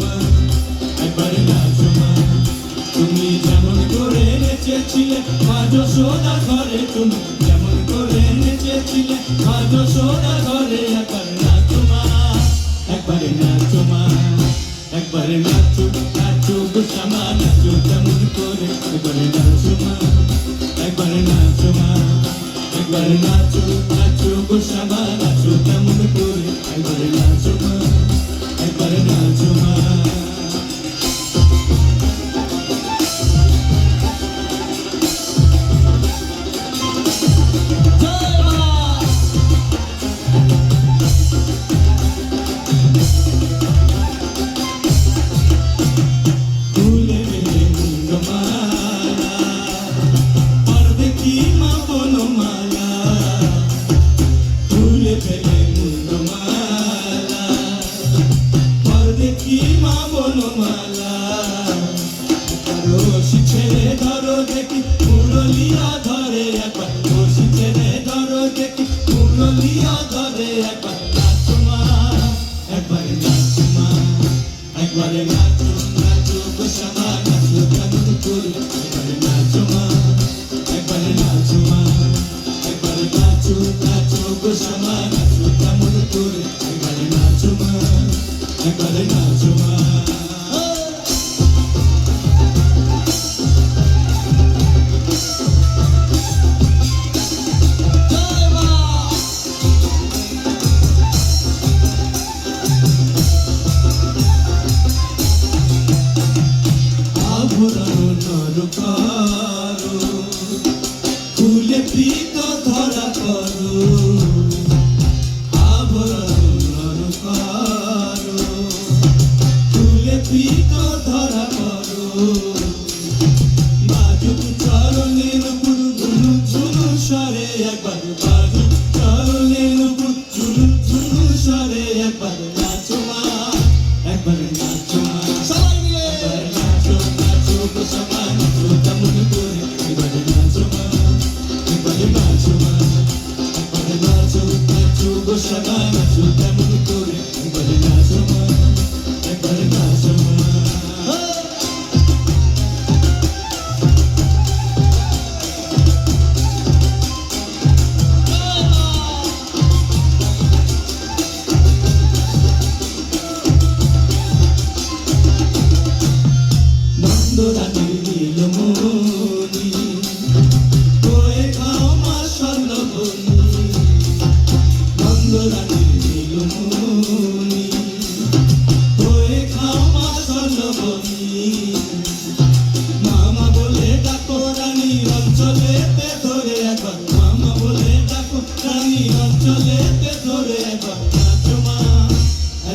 মা একবারে মা তুমি যেমন করে নেচেছিলে যশোদা ঘরে তুমি যেমন করে নেচেছিলে মা যশোদা ঘরে একবার নাচো মা একবারে নাচো মা একবারে নাচো নাচো গো শ্যামা নাচো কেমন করে একবারে নাচো মা একবারে নাচো মা একবারে নাচো নাচো গো শ্যামা নাচো কেমন করে একবারে নাচো ধরো দেখি মুরলিয়া ধরে একবার। রশি ছেড়ে ধরো দেখি মুরলিয়া ধরে একবার। নাচো মা একবার নাচো মা একবারে নাচো নাচো শ্যামা নাচো কেমন করে একবারে নাচো মা একবারে নাচো মা একবারে নাচো নাচো শ্যামা নাচো কেমন করে একবারে নাচো মা একবারে নাচো সরে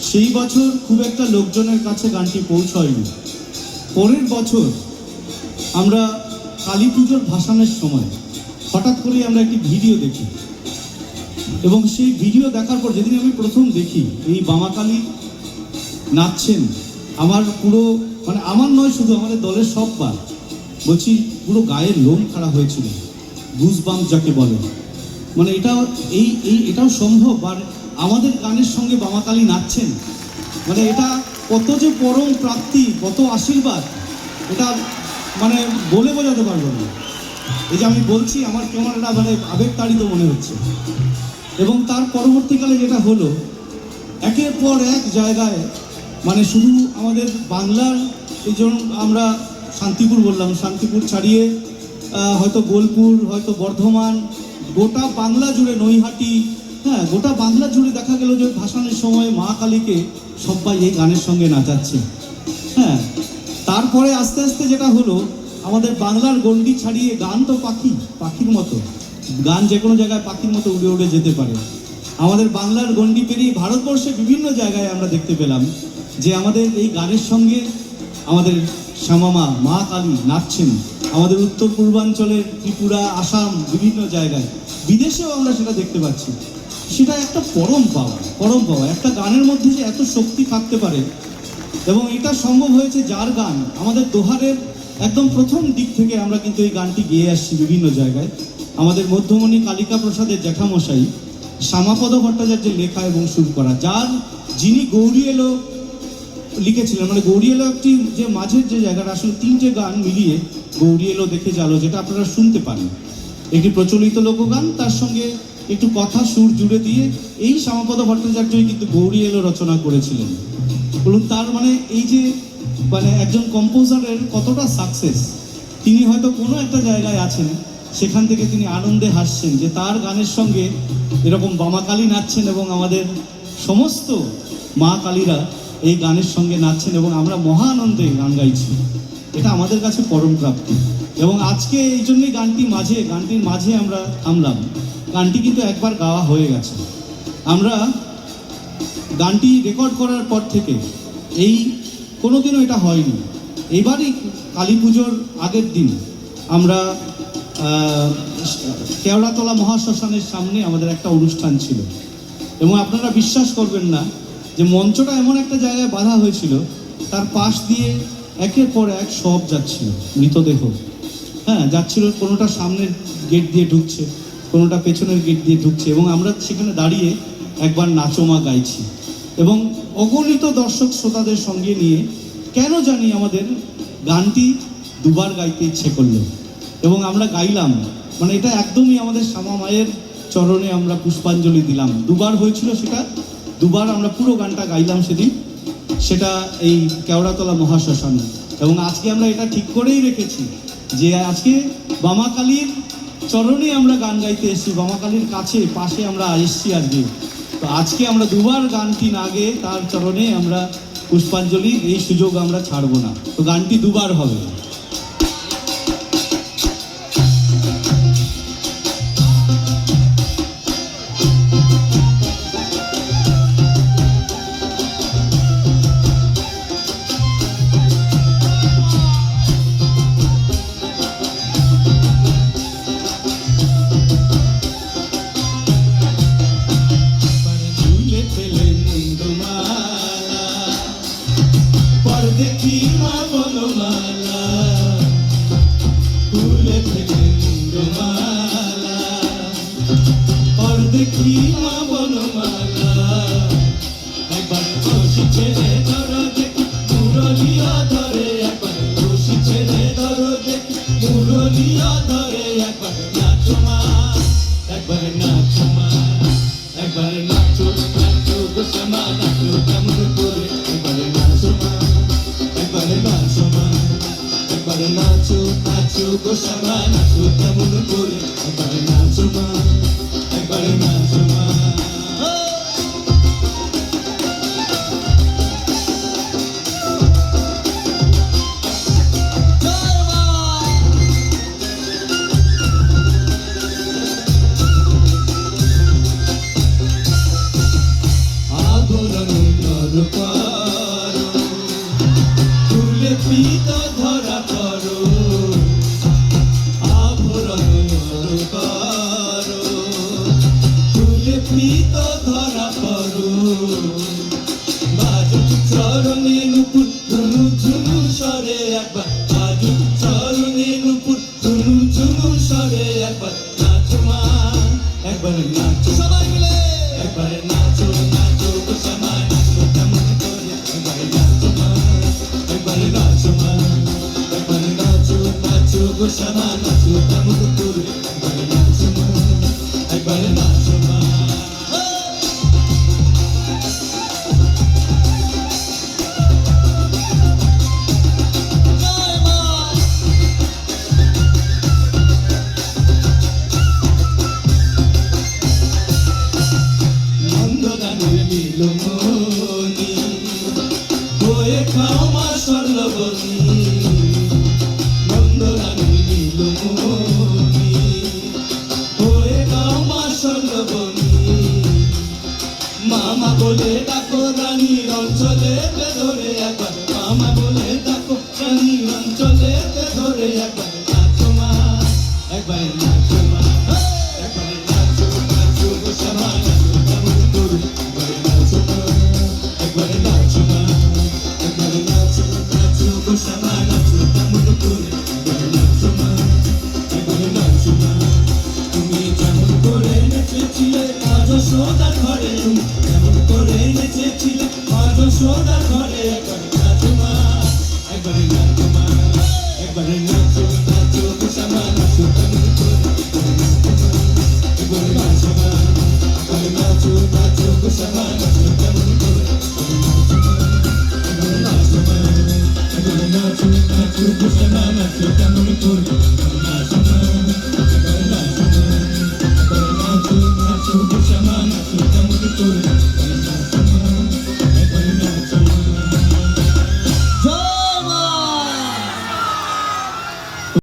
সেই বছর খুব একটা লোকজনের কাছে গানটি পৌঁছয়নি। পরের বছর আমরা কালী পুজোর ভাসানের সময় হঠাৎ করেই আমরা একটি ভিডিও দেখি। এবং সেই ভিডিও দেখার পর যেদিন আমি প্রথম দেখি, এই বামাকালী নাচছেন, আমার পুরো মানে আমার নয়, শুধু আমাদের দলের সব বার বলছি, পুরো গায়ের লোম খাড়া হয়েছিল। গুজ বাম যাকে বলে। মানে এটা এই এই, এটাও সম্ভব? আর আমাদের গানের সঙ্গে বামাকালী নাচছেন। মানে এটা কত যে পরম প্রাপ্তি, কত আশীর্বাদ, এটা মানে বলে বোঝাতে পারব না। এই যে আমি বলছি, আমার কেমন একটা মানে আবেগতাড়িত মনে হচ্ছে। এবং তার পরবর্তীকালে যেটা হলো, একের পর এক জায়গায় মানে শুধু আমাদের বাংলার, এই আমরা শান্তিপুর বললাম, শান্তিপুর ছাড়িয়ে হয়তো বোলপুর, হয়তো বর্ধমান, গোটা বাংলা জুড়ে নৈহাটি হ্যাঁ গোটা বাংলা জুড়ে দেখা গেল যে ভাসানের সময় মা কালীকে সবাই এই গানের সঙ্গে নাচাচ্ছে। হ্যাঁ তারপরে আস্তে আস্তে যেটা হলো, আমাদের বাংলার গণ্ডি ছাড়িয়ে গান তো পাখি, পাখির মতো। গান যে কোনো জায়গায় পাখির মতো উড়ে উড়ে যেতে পারে। আমাদের বাংলার গণ্ডি পেরিয়ে ভারতবর্ষে বিভিন্ন জায়গায় আমরা দেখতে পেলাম যে আমাদের এই গানের সঙ্গে আমাদের শ্যামামা, মা কালী নাচছেন। আমাদের উত্তর পূর্বাঞ্চলের ত্রিপুরা, আসাম বিভিন্ন জায়গায়। বিদেশেও আমরা সেটা দেখতে পাচ্ছি। সেটা একটা পরম পাওয়া পরম পাওয়া। একটা গানের মধ্যে যে এত শক্তি থাকতে পারে। এবং এটা সম্ভব হয়েছে যার গান, আমাদের দোহারের একদম প্রথম দিক থেকে আমরা কিন্তু এই গানটি গেয়ে আসছি বিভিন্ন জায়গায়। আমাদের মধ্যমণি কালিকা প্রসাদের জ্যাঠামশাই, শ্যামাপদ ভট্টাচার্যের লেখা এবং সুর করা। যার, যিনি গৌরী এলো লিখেছিলেন মানে গৌরী এলো একটি যে মাঝের যে জায়গাটা, আসলে তিনটে গান মিলিয়ে গৌরী এলো দেখে জালো যেটা আপনারা শুনতে পারেন। একটি প্রচলিত লোকগান, তার সঙ্গে একটু কথা সুর জুড়ে দিয়ে এই শ্যামাপদ ভট্টাচার্যই কিন্তু গৌরী এলো রচনা করেছিলেন। বলুন, তার মানে এই যে মানে একজন কম্পোজারের কতটা সাকসেস তিনি হয়তো কোনো একটা জায়গায় আছেন, সেখান থেকে তিনি আনন্দে হাসছেন যে তার গানের সঙ্গে এরকম বামাকালী নাচছেন এবং আমাদের সমস্ত মা কালীরা এই গানের সঙ্গে নাচছেন এবং আমরা মহা আনন্দে গান গাইছি। এটা আমাদের কাছে পরম প্রাপ্তি। এবং আজকে এই জন্যই গানটি মাঝে, গানটির মাঝে আমরা থামলাম। গানটি কিন্তু একবার গাওয়া হয়ে গেছে। আমরা গানটি রেকর্ড করার পর থেকে এই কোনোদিনও এটা হয়নি। এবারই কালী পুজোর আগের দিন আমরা কেওড়াতলা মহাশ্মশানের সামনে আমাদের একটা অনুষ্ঠান ছিল। এবং আপনারা বিশ্বাস করবেন না যে মঞ্চটা এমন একটা জায়গায় বাঁধা হয়েছিল, তার পাশ দিয়ে একের পর এক সব যাচ্ছিল, মৃতদেহ। হ্যাঁ যাচ্ছিল কোনোটা সামনের গেট দিয়ে ঢুকছে, কোনোটা পেছনের গেট দিয়ে ঢুকছে এবং আমরা সেখানে দাঁড়িয়ে একবার নাচমা গাইছি এবং অগণিত দর্শক শ্রোতাদের সঙ্গে নিয়ে কেন জানি আমাদের গানটি দুবার গাইতে ইচ্ছে করল এবং আমরা গাইলাম। মানে এটা একদমই আমাদের শ্যামা মায়ের চরণে আমরা পুষ্পাঞ্জলি দিলাম। দুবার হয়েছিল সেটা, দুবার আমরা পুরো গানটা গাইলাম সেদিন, সেটা এই কেওড়াতলা মহাশ্মশানে। এবং আজকে আমরা এটা ঠিক করেই রেখেছি। যে আজকে বামাকালীর চরণে আমরা গান গাইতে এসেছি, বামাকালীর কাছে, পাশে আমরা এসেছি আজকে। তো আজকে আমরা দুবার গানটি না গেয়ে তার চরণে আমরা পুষ্পাঞ্জলি, এই সুযোগ আমরা ছাড়বো না। তো গানটি দুবার হবে। দেখি মা বনমালা একবার খুশি ছেড়ে ধরো দেখি মুরলিয়া ধরে একবার খুশি ছেড়ে ধরো দেখি মুরলিয়া ধরে একবার নাচো মা একবার নাচো মা একবার নাচো নাচো গোসামা নাচো কেমন করে একবার নাচো মা একবার নাচো মা একবার নাচো নাচো গোসামা নাচো কেমন করে একবার নাচো মা একবার চরণে নুপুর ধুনু ঝুনু সরে একবার। বাজু চরণে নুপুর ধুনু ঝুনু সরে একবার। নাচো মা, একবার নাচো সবাই মিলে। একবার নাচো নাচো গোসামা নাচো কেমন করে? একবার নাচো মা, একবার নাচো মা, একবার নাচো নাচো গোসামা নাচো কেমন করে? একবার নাচো মা, একবার নাচো বলে ডাকো রানীর অঞ্চলে ধরে একবার নাচো মা একবার নাচো মা একবার নাচো নাচো শ্যামা নাচো কেমন করে একবার নাচো একবার নাচো মা একবার নাচো নাচো শ্যামা নাচো কেমন করে একবার নাচো মা একবার নাচো মা তুমি যেমন করে নেচেছিলে আজ সোদা ঘরে তুমি যেমন করে নেচেছিলে আজ সোদা ঘরে কেমন করে